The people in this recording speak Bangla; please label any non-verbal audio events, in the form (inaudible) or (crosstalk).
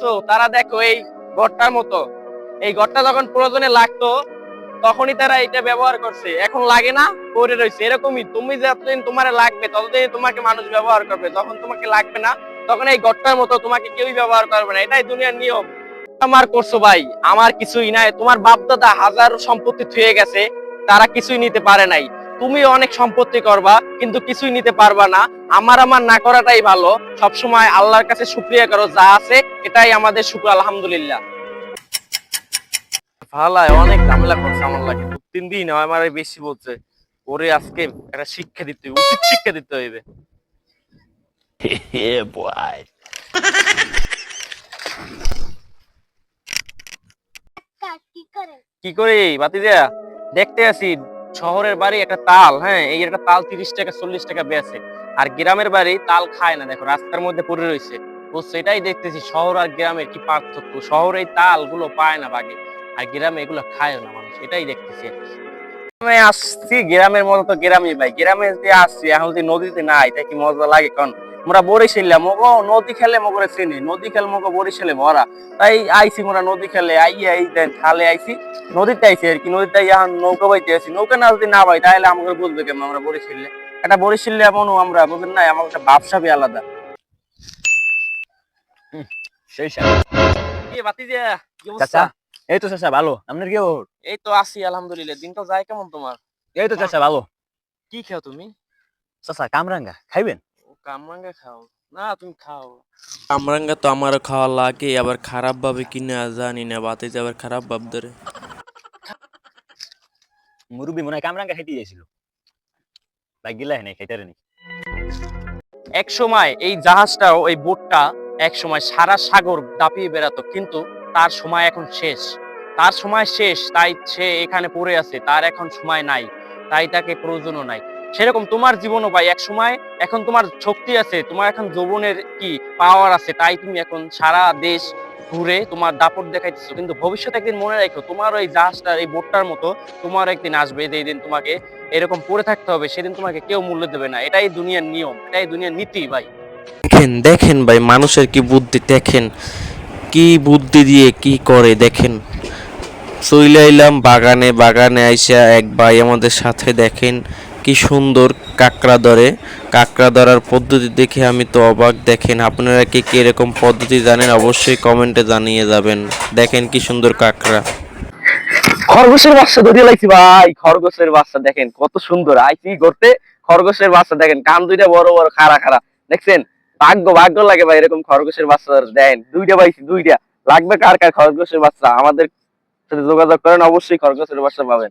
তো তারা দেখো এই ঘরটার মতো। এই ঘরটা যখন প্রয়োজনে লাগতো, তখনই তারা এটা ব্যবহার করছে। এখন লাগে না, পড়ে রয়েছে। এরকমই তুমি যতদিন তোমার লাগবে ততদিন তোমাকে মানুষ ব্যবহার করবে। যখন তোমাকে লাগবে না, তখন এই ঘরটার মতো তোমাকে কেউই ব্যবহার করবে না। এটাই দুনিয়ার নিয়ম। আমার করছ ভাই, আমার কিছুই নাই। তোমার বাপ দাদা হাজার সম্পত্তি থুয়ে গেছে, তারা কিছুই নিতে পারে নাই। তুমি অনেক সম্পত্তি করবা কিন্তু কিছুই নিতে পারবা না। আমার আমার না করাটাই ভালো। সবসময় আল্লাহর কাছে শুক্রিয়া করো যা আছে এটাই আমাদের শুক্র আলহামদুলিল্লাহ। ভালাই অনেক ঝামেলা করছে আমার লাগে। দু তিন দিন আমার বেশি বলছে ওরে আজকে একটা শিক্ষা দিতে হইবে উচিত শিক্ষা দিতে হইবে. (laughs) কি করে? কি করি? বাতিজা দেখতে আসি শহরের বাড়ি একটা তাল হ্যাঁ এই একটা তাল তিরিশ টাকা, চল্লিশ টাকা বেছে আর গ্রামের বাড়ি তাল খায় না, দেখো, রাস্তার মধ্যে পড়ে রয়েছে। ও সেটাই দেখতেছি, শহর আর গ্রামের কি পার্থক্য? শহরে এই তালগুলো পায় না বাগে আর গ্রামে এগুলো খায় না মানুষ, এটাই দেখতেছি গ্রামে আসছি, গ্রামের মতো তো গ্রামই ভাই, গ্রামে যে আসছি, এখন যদি নদীতে নাই, তাই কি মজা লাগে, কারণ আমরা বরিশাল্লা মগো নদী খেলে মগরে চিনি নদী খেল মগো বরিশালে ভরা। তাই আইছি মোরা নদী খেলে আইয়া এই দেন খালে আইছি নদীতে আইছি আর কি নদীতে এখন নৌকা বাইতে আছি। নৌকা না যদি না পাই তাহলে আমাকে বুঝবে কেমন আমরা বরিশালে একটা বরিশালে এমন আমরা বুঝেন না আমার একটা ব্যবসাবি আলাদা। সেই কি বাতিজা কি চাচা এই তো চাচা ভালো। আপনার কি খবর? এই তো আছি আলহামদুলিল্লাহ। দিন তো যায় কেমন তোমার? এই তো চাচা ভালো। কি খাও তুমি? চাচা কামরাঙ্গা খাইবেন? কামরাঙ্গা খাও। না তুমি খাও। কামরাঙ্গা তো আমারও খাওয়া লাগে আবার খারাপ ভাবে কিনা জানি না বাতে আবার খারাপ ভাব ধরে। মুরব্বী মনে হয় কামরাঙ্গা খাইতে ভাই গিলা নাই খাইতে নি এক সময় এই জাহাজটাও এই বোটটা এক সময় সারা সাগর দাপিয়ে বেড়াতো কিন্তু তার সময় এখন শেষ। তার সময় শেষ তাই সে এখানে পড়ে আছে তার এখন সময় নাই তাই তাকে প্রয়োজনও নাই। সেরকম তোমার জীবনও ভাই, এক সময় এখন তোমার শক্তি আছে, তোমার এখন যৌবনের কি পাওয়ার আছে, তাই তুমি এখন সারা দেশ ঘুরে তোমার দাপট দেখাইতেছো। কিন্তু ভবিষ্যতে একদিন মনে রাখো, তোমার ওই জাহাজটার এই বোটটার মতো তোমার একদিন আসবে, যেই দিন তোমাকে এরকম পড়ে থাকতে হবে, সেদিন তোমাকে কেউ মূল্য দেবে না। এটাই দুনিয়ার নিয়ম, এটাই দুনিয়ার নীতি ভাই। দেখেন দেখেন ভাই, মানুষের কি বুদ্ধি, দেখেন। কি বুদ্ধি দিয়ে কি করে, দেখেন। চইলে বাগানে বাগানে আইসা এক ভাই আমাদের সাথে দেখেন কি সুন্দর কাঁকড়া ধরে। কাঁকড়া ধরার পদ্ধতি দেখে আমি তো অবাক। দেখেন, আপনারা কি কি এরকম পদ্ধতি জানেন অবশ্যই কমেন্টে জানিয়ে যাবেন। দেখেন কি সুন্দর কাঁকড়া। খরগোশের বাচ্চা ধরে লাগছি ভাই, খরগোশের বাচ্চা, দেখেন কত সুন্দর। আইসি করতে? খরগোশের বাচ্চা, দেখেন, কান দুইটা বড় বড়, খাড়া খাড়া। দেখছেন? ভাগ্য ভাগ্য লাগে ভাই এরকম খরগোশের বাচ্চা দেন দুইটা পাইছি, দুইটা। লাগবে কার কার খরগোশের বাচ্চা? আমাদের সাথে যোগাযোগ করেন, অবশ্যই খরগোশের বাচ্চা পাবেন।